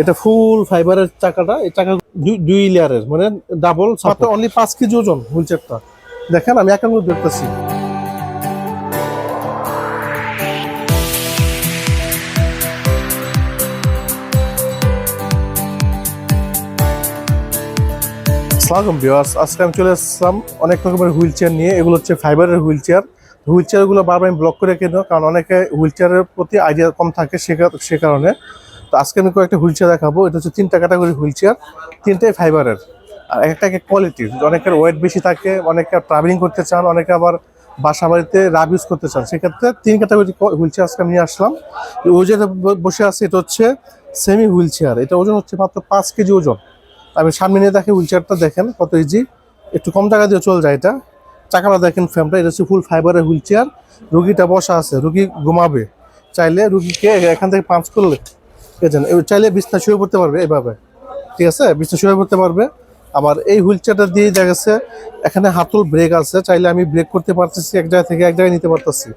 এটা ফুল ফাইবারের চাকাটা, এই চাকা দুই- লেয়ারের মানে ডাবল মাত্র অনলি পাঁচ কেজি ওজন হুইল চেয়ারটা দেখেন, আমি একাঙ্গ দেখতেছি। সালাম ভিউয়ার্স, আজকে আমি চলে আসলাম অনেক রকমের হুইল চেয়ার নিয়ে। এগুলো হচ্ছে ফাইবারের হুইল চেয়ার হুইল চেয়ারগুলো বারবার আমি ব্লক করে কেন, কারণ অনেকে হুইল চেয়ারের প্রতি আইডিয়া কম থাকে সে কারণে। তো আজকে আমি কয়েকটা হুইল চেয়ার দেখাবো। এটা হচ্ছে তিনটা ক্যাটাগরি হুইল চেয়ার, তিনটাই ফাইবারের। আর একটা এক একটা কোয়ালিটি অনেকের ওয়েট বেশি থাকে, অনেকে ট্রাভেলিং করতে চান, অনেকে আবার বাসা বাড়িতে রাব ইউজ করতে চান। সেক্ষেত্রে তিন ক্যাটাগরি হুইল চেয়ার আজকে আমি নিয়ে আসলাম। যে বসে আছে এটা হচ্ছে সেমি হুইল চেয়ার। এটা ওজন হচ্ছে মাত্র পাঁচ কেজি ওজন। আমি সামনে নিয়ে দেখে হুইল চেয়ারটা দেখেন কত ইজি একটু কম টাকা দিয়ে চলে যায় এটা। চাকাটা দেখেন ফ্রেমটা এটা হচ্ছে ফুল ফাইবারের হুইল চেয়ার। রুগীটা বসা আছে, রুগী ঘুমাবে। চাইলে রুগীকে এখান থেকে পাঞ্চ করলে বুঝছেন চাইলে বিছনা শুয়ে পড়তে পারবে এভাবে ঠিক আছে? বিছনা শুয়ে পড়তে পারবে। আবার এই হুইল চেয়ারটা দিয়ে দেখা গেছে, এখানে হাতল ব্রেক আছে, চাইলে আমি ব্রেক করতে পারতেছি, এক জায়গা থেকে এক জায়গায় নিতে পারতেছি।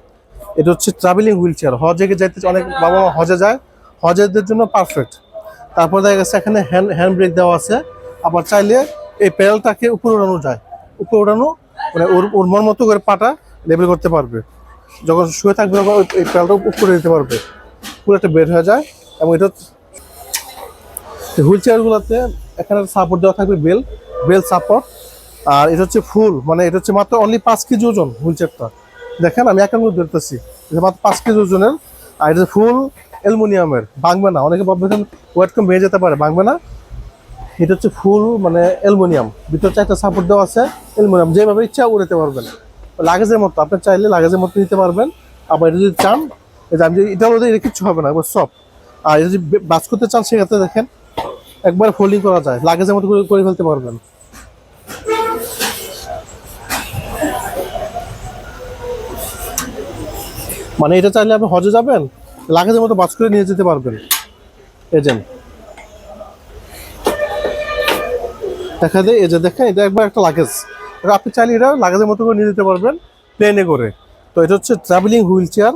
এটা হচ্ছে ট্রাভেলিং হুইল চেয়ার। হজে যাইতে অনেক বাবা মা হজে যায়। হজেদের জন্য পারফেক্ট তারপর দেখা গেছে এখানে হ্যান্ড হ্যান্ড ব্রেক দেওয়া আছে। আবার চাইলে এই প্যাডেলটাকে উপরে ওড়ানো যায়। উপরে ওড়ানো মানে ওর ওর মন মতো করে পাটা লেবেল করতে পারবে। যখন শুয়ে থাকবে তখন এই প্যাডেলটা উপরে দিতে পারবে। পুরো একটা বের হয়ে যায়। এবং এটা হুইল চেয়ারগুলোতে এখানে সাপোর্ট দেওয়া থাকবে বেল বেল সাপোর্ট আর এটা হচ্ছে ফুল মানে এটা হচ্ছে মাত্র অনলি পাঁচ কেজি ওজন হুইল চেয়ারটা। দেখেন, আমি একাঙ্গ ধরতেছি এটা মাত্র পাঁচ কেজি ওজনের। আর এটা ফুল অ্যালুমিনিয়ামের, ভাঙবে না। অনেকে ভাববেন ওয়েট কম ভেঙে যেতে পারে, ভাঙবে না। এটা হচ্ছে ফুল মানে অ্যালুমিনিয়াম। ভিতর চারটা সাপোর্ট দেওয়া আছে, অ্যালুমিনিয়াম। যেভাবে ইচ্ছা উড়াতে পারবেন। লাগেজের মতো, আপনি চাইলে লাগেজের মতো নিতে পারবেন। আবার এটা যদি চান যে আমি এটা এটা কিচ্ছু হবে না, একবার সব আর যদি বাস করতে চান, সেক্ষেত্রে দেখেন, একবার ফোল্ডিং করা যায়। লাগেজের মতো করে ফেলতে পারবেন। মানে এটা চাইলে আপনি হজে যাবেন লাগেজের মতো বাস করে নিয়ে যেতে পারবেন। এজেন্ট দেখা যায়, এই যে দেখেন, এটা একবার একটা লাগেজ আপনি চাইলে এটা লাগেজের মতো করে নিয়ে যেতে পারবেন প্লেনে করে। তো এটা হচ্ছে ট্রাভেলিং হুইল চেয়ার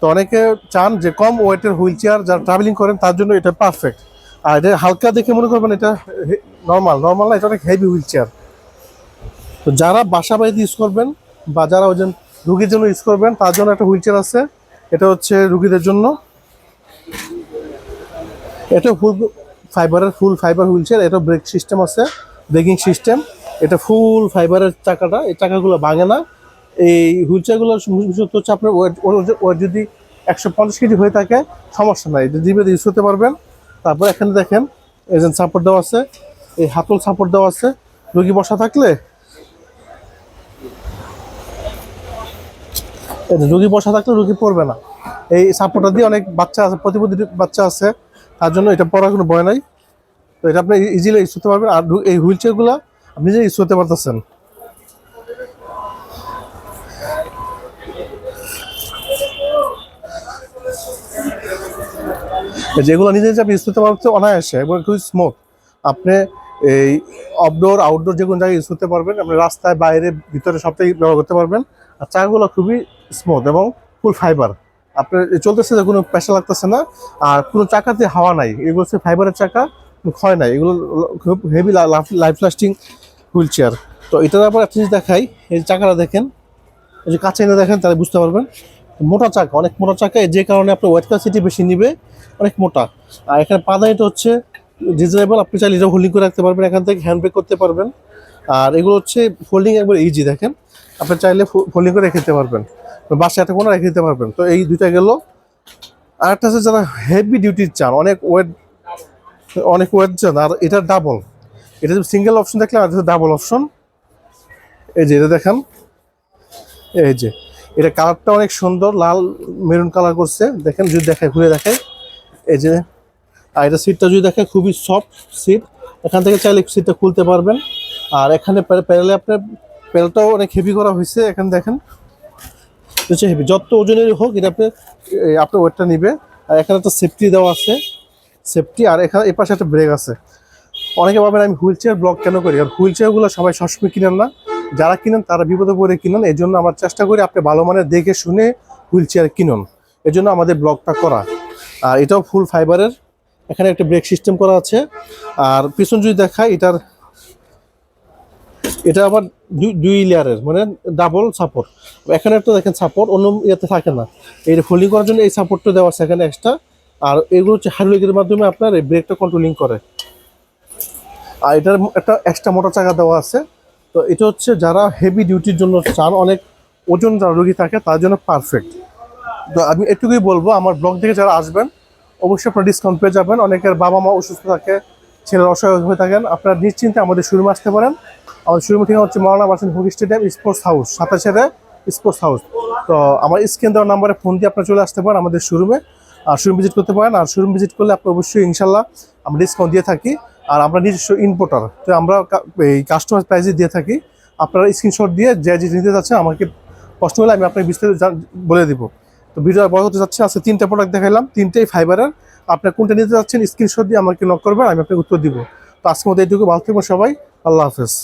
তো অনেকে চান যে কম ওয়েটের হুইল চেয়ার যারা ট্রাভেলিং করেন, তার জন্য এটা পারফেক্ট আর এটা হালকা দেখে মনে করবেন এটা নর্মাল নর্মাল না, এটা অনেক হেভি হুইল চেয়ার তো যারা বাসা বাড়িতে ইউজ করবেন বা যারা ওই রুগীর জন্য ইউজ করবেন, তার জন্য একটা হুইল চেয়ার আছে। এটা হচ্ছে রুগীদের জন্য। এটা ফুল ফাইবারের ফুল ফাইবার হুইল চেয়ার এটা ব্রেক সিস্টেম আছে ব্রেকিং সিস্টেম এটা ফুল ফাইবারের চাকাটা, এই চাকাগুলো ভাঙে না। এই হুইল চেয়ারগুলো বিশেষত হচ্ছে আপনার ওয়েট যদি একশো পঞ্চাশ কেজি হয়ে থাকে, সমস্যা নাই। দিবে ইউজ করতে পারবেন। তারপর এখানে দেখেন এজেন্ট সাপোর্ট দেওয়া আছে, এই হাতল সাপোর্ট দেওয়া আছে। রুগী বসা থাকলে রুগী বসা থাকলে রুগী পড়বে না। এই সাপোর্টটা দিয়ে অনেক বাচ্চা আছে, প্রতিবন্ধী বাচ্চা আছে, তার জন্য এটা পড়ার কোনো ভয় নাই। তো এটা আপনি ইজিলি ইউজ করতে পারবেন। আর এই হুইল চেয়ারগুলো আপনি নিজে ইউজ করতে পারতেছেন। যেগুলো নিজে নিজে আপনি ইউজ করতে পারছেন অনায়াসে। এবং খুবই স্মুথ আপনি এই আউটডোর আউটডোর যে কোনো জায়গায় ইউজ করতে পারবেন। আপনি রাস্তায়, বাইরে, ভিতরে সবটাই ব্যবহার করতে পারবেন। আর চাকাগুলো খুবই স্মুথ এবং ফুল ফাইবার আপনার চলতেছে যে কোনো প্রেশার লাগতেছে না। আর কোনো চাকাতে হাওয়া নাই। এগুলো হচ্ছে ফাইবারের চাকা ক্ষয় নাই। এগুলো খুব heavy life lasting wheel chair তো এটার আবার জিনিস দেখাই। এই চাকাটা দেখেন। এই যে কাছে এনে দেখেন, তাহলে বুঝতে পারবেন। মোটা চাকা, অনেক মোটা চাকা যে কারণে আপনার ওয়েট ক্যাপাসিটি বেশি নিবে, অনেক মোটা। আর এখানে পাদানিটা হচ্ছে ডিজাইনেবল আপনি চাইলে এটা হোল্ডিং করে রাখতে পারবেন, এখান থেকে হ্যান্ড ব্রেক করতে পারবেন। আর এগুলো হচ্ছে ফোল্ডিং একবার ইজি দেখেন, আপনি চাইলে ফোল্ডিং করে রেখে দিতে পারবেন। বাসায় একটা কোনো রেখে দিতে পারবেন। তো এই দুইটা গেল। আর একটা আছে যারা হেভি ডিউটির চান, অনেক ওয়েট অনেক ওয়েট চান, আর এটা ডাবল এটা সিঙ্গেল অপশন দেখলে, আর ডাবল অপশন এই যে, এটা দেখেন। এই যে এটা কালারটা অনেক সুন্দর, লাল, মেরুন কালার করছে। দেখেন, যদি দেখায় ঘুরে দেখায় এই যে, আর এটা সিটটা যদি দেখে খুবই সফট সিট এখান থেকে চাইলে সিটটা খুলতে পারবেন। আর এখানে প্যারেলে আপনার প্যারেলটাও অনেক হেভি করা হয়েছে। এখানে দেখেন, হচ্ছে হেভি যত ওজনেরই হোক, এটা আপনি আপনার ওয়েটটা নিবে। আর এখানে একটা সেফটি দেওয়া আছে। সেফটি আর এখানে এ পাশে একটা ব্রেক আছে। অনেকে ভাবেন, আমি হুইল চেয়ার ব্লক কেন করি? আর হুইল চেয়ারগুলো সবাই সবসময় কিনেন না। যারা কিনেন, তারা বিপদে পড়ে কিনেন। এই জন্য আমার চেষ্টা করি আপনি ভালো মানের দেখে শুনে হুইল চেয়ার কিনুন। এই জন্য আমাদের ব্লগটা করা। আর এটাও ফুল ফাইবারের। এখানে একটা ব্রেক সিস্টেম করা আছে। আর পিছন যদি দেখায় এটার এটা আবার দুই- দুই লেয়ারের মানে ডাবল সাপোর্ট এখানে একটা দেখেন সাপোর্ট অন্য ইয়েতে থাকে না। এই ফোল্ডিং করার জন্য এই সাপোর্টটা দেওয়া আছে এখানে এক্সট্রা আর এগুলো হচ্ছে হাইড্রোলিকের মাধ্যমে আপনার এই ব্রেকটা কন্ট্রোলিং করে। আর এটার একটা এক্সট্রা মোটর চাকা দেওয়া আছে। তো এটা হচ্ছে যারা হেভি ডিউটির জন্য চান, অনেক ওজন যারা রোগী থাকে, তার জন্য পারফেক্ট তো আমি এটুকুই বলব, আমার ব্লগ থেকে যারা আসবেন, অবশ্যই আপনারা ডিসকাউন্ট পেয়ে যাবেন। অনেকের বাবা মা অসুস্থ থাকে, ছেলেরা অসহায় হয়ে থাকেন, আপনারা নিশ্চিন্তে আমাদের শোরুমে আসতে পারেন। আমাদের শোরুম ঠিকানা হচ্ছে Maulana Basan hockey stadium sports house সাতাশের স্পোর্টস হাউস তো আমার স্ক্রিন দেওয়ার নাম্বারে ফোন দিয়ে আপনারা চলে আসতে পারেন আমাদের শোরুমে আর শোরুম ভিজিট করতে পারেন। আর শোরুম ভিজিট করলে আপনি অবশ্যই ইনশাল্লাহ আমরা ডিসকাউন্ট দিয়ে থাকি। আর আমরা নিজস্ব ইম্পোর্টার তো আমরা এই কাস্টমার প্রাইসে দিয়ে থাকি। আপনারা স্ক্রিনশট দিয়ে যে যে নিতে চাচ্ছেন আমাকে কষ্ট হলে আমি আপনাকে বিস্তারিত বলে দিব। তো ভিডিও বড় হতে যাচ্ছে, আজকে তিনটে প্রোডাক্ট দেখাইলাম, তিনটেই ফাইবারের আপনার কোনটা নিতে চাচ্ছেন স্ক্রিনশট দিয়ে আমাকে নক করবেন, আমি আপনাকে উত্তর দিব। তো আজকের মধ্যে এইটুকু, ভালো থাকব সবাই, আল্লাহ হাফেজ।